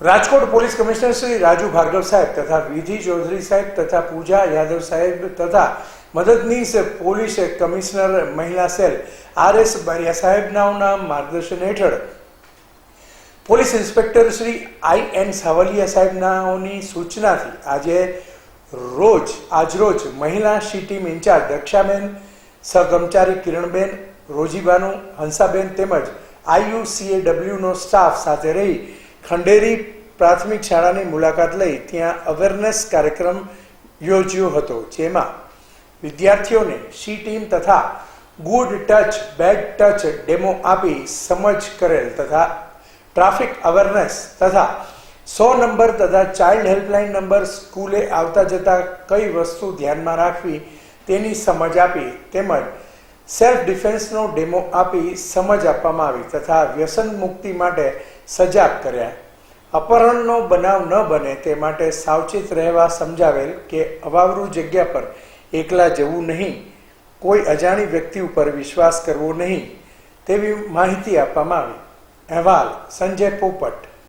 Rajkot police commissioner Shri Raju Bhargav સાહેબ તથા વિધિ ચૌધરી સાહેબ તથા પૂજા યાદવ સાહેબ તથા મદદનીશ પોલીસ કમિશનર મહિલા સેલ આર એસ બારિયા સાહેબના માર્ગદર્શન હેઠળ police inspector Shri I N Savaliya સાહેબનાઓની સૂચનાથી આજે રોજ આજરોજ મહિલા સી ટીમ ઇન્ચાર્જ દક્ષાબેન, સહકર્મચારી કિરણબેન, રોજીબાનુ, હંસાબેન તેમજ આઈયુસીએડબ્લ્યુનો સ્ટાફ સાથે રહી ખંડેરી પ્રાથમિક શાળાની મુલાકાત લઈ ત્યાં અવેરનેસ કાર્યક્રમ યોજ્યો હતો, જેમાં વિદ્યાર્થીઓને સી ટીમ તથા good touch bad touch demo આપી સમજ કરેલ તથા ટ્રાફિક અવેરનેસ તથા સો નંબર તથા ચાઇલ્ડ હેલ્પલાઇન નંબર સ્કૂલે આવતા જતા કઈ વસ્તુ ધ્યાનમાં રાખવી તેની સમજ આપી તેમજ સેલ્ફ ડિફેન્સનો ડેમો આપી સમજ આપવામાં આવી તથા વ્યસન મુક્તિ માટે સજાગ કર્યા. અપહરણનો બનાવ ન બને તે માટે સાવચેત રહેવા સમજાવેલ કે અવાવરૂ જગ્યા પર એકલા જવું નહીં. કોઈ અજાણી વ્યક્તિ ઉપર વિશ્વાસ કરવો નહીં. તેવી માહિતી આપવામાં આવી. અહેવાલ સંજય પોપટ.